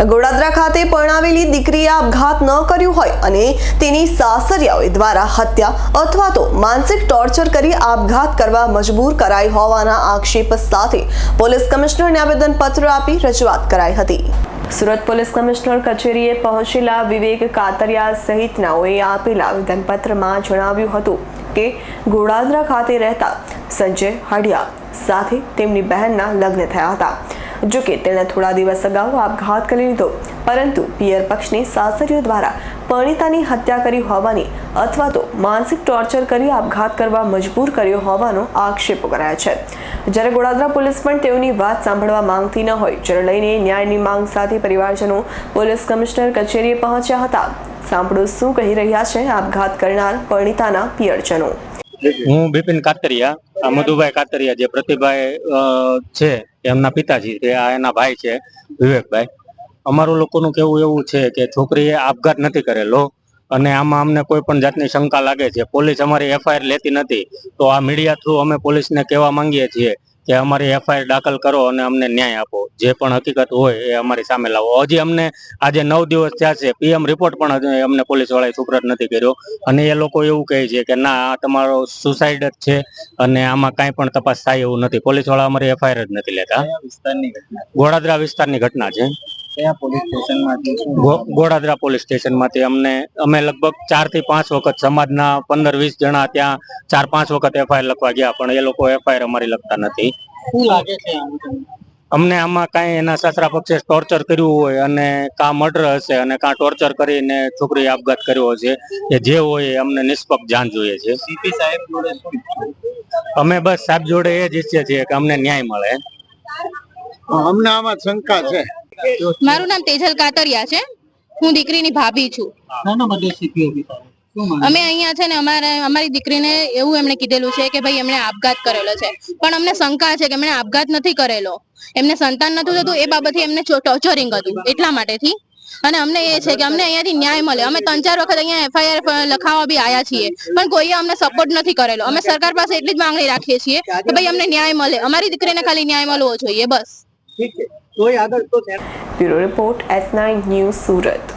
ગોડાદરા ખાતે પરણાવેલી દીકરીએ આપઘાત ન કર્યું હોય અને તેની સાસરિયાઓ દ્વારા હત્યા અથવા તો માનસિક ટોર્ચર કરી આપઘાત કરવા મજબૂર કરાઈ હોવાના આક્ષેપ સાથે પોલીસ કમિશનરને આવેદનપત્ર આપી રજૂઆત કરાઈ હતી. સુરત પોલીસ કમિશનર કચેરીએ પહોંચેલા વિવેક કાતરિયા સહિતનાઓએ આપેલા આવેદનપત્રમાં જણાવ્યું હતું કે ગોડાદરા ખાતે રહેતા સંજય હડિયા સાથે તેમની બહેનના લગ્ન થયા હતા. જો કે તેણે થોડા દિવસ અગાઉ આપઘાત કરી લીધો. પરંતુ પિયર પક્ષની સાસરીઓ દ્વારા પરણિતાની હત્યા કરી હોવાની અથવા તો માનસિક ટોર્ચર કરી આપઘાત કરવા મજબૂર કર્યો હોવાનો આક્ષેપો કરાયા છે. જ્યારે ગોડાદરા પોલીસ પણ તેઓની વાત સાંભળવા માંગતી ન હોય, જેને લઈને ન્યાયની માંગ સાથે પરિવારજનો પોલીસ કમિશનર કચેરીએ પહોંચ્યા હતા. સાંભળો શું કહી રહ્યા છે આપઘાત કરનાર પરણિતાના પિયરજનો. હું બિપિન કાતરિયા, આ મધુભાઈ કાતરિયા જે પ્રતિભાઈ છે એમના પિતાજી તે આ એના ભાઈ છે, વિવેકભાઈ. અમારું લોકોનું કેવું એવું છે કે છોકરીએ આપઘાત નથી કરેલો અને આમાં અમને કોઈ પણ જાતની શંકા લાગે છે. પોલીસ અમારી એફઆઈઆર લેતી નથી. તો આ મીડિયા થ્રુ અમે પોલીસને કહેવા માંગીએ છીએ કે અમારી એફઆઈઆર દાખલ કરો અને અમને ન્યાય આપો. જે પણ હકીકત હોય એ અમારી સામે લાવો. હજી અમને આજે નવ દિવસ થયા છે. પીએમ રિપોર્ટ પણ અમને પોલીસ વાળાએ સુપ્રત નથી કર્યો. અને એ લોકો એવું કહે છે કે ના આ તમારો સુસાઇડ જ છે અને આમાં કાંઈ પણ તપાસ થાય એવું નથી. પોલીસવાળા અમારી એફઆઈઆર જ નથી લેતા. ગોળાદરા વિસ્તારની ઘટના છે? કયા પોલીસ સ્ટેશનમાંથી ગોડાદરા પોલીસ સ્ટેશનમાંથી અમને અમે લગભગ ચારથી પાંચ વખત સમાજના પંદર વીસ જણા ત્યાં ચાર પાંચ વખત એફઆઈઆર લખવા ગયા પણ એ લોકો એફઆઈઆર અમારી લખતા નથી. શું લાગે છે? અમને આમાં કાંઈ એના સાસરા પક્ષે ટોર્ચર કર્યું હોય અને કાં મર્ડર હશે અને કાં ટોર્ચર કરીને છોકરીએ આપઘાત કર્યો હશે કે જે હોય એ અમને નિષ્પક્ષ જાણ જોઈએ છે. સીપી સાહેબ જોડે અમે બસ સાહેબ જોડે એ જ ઈચ્છીએ છીએ કે અમને ન્યાય મળે. અમને આમાં શંકા છે. મારું નામ તેજલ કાતરિયા છે. હું દીકરીની ભાભી છું. અમે અહીંયા છે ને અમારે અમારી દીકરીને એવું એમણે કીધેલું છે કે ભાઈ એમણે આપઘાત કરેલો છે. પણ અમને શંકા છે કે એમણે આપઘાત નથી કરેલો. એમને સંતાન નતું થતું એ બાબતથી એમને ટોર્ચરિંગ હતું એટલા માટેથી. અને અમને એ છે કે અમને અહીંયાથી ન્યાય મળે. અમે ત્રણ ચાર વખત અહીંયા એફઆઈઆર લખાવવા બી આયા છીએ. પણ કોઈએ અમને સપોર્ટ નથી કરેલો. અમે સરકાર પાસે એટલી જ માંગણી રાખીએ છીએ કે ભાઈ અમને ન્યાય મળે. અમારી દીકરીને ખાલી ન્યાય મળવો જોઈએ બસ. ઠીક છે. તોય આગળ તો bureau report S nine news Surat.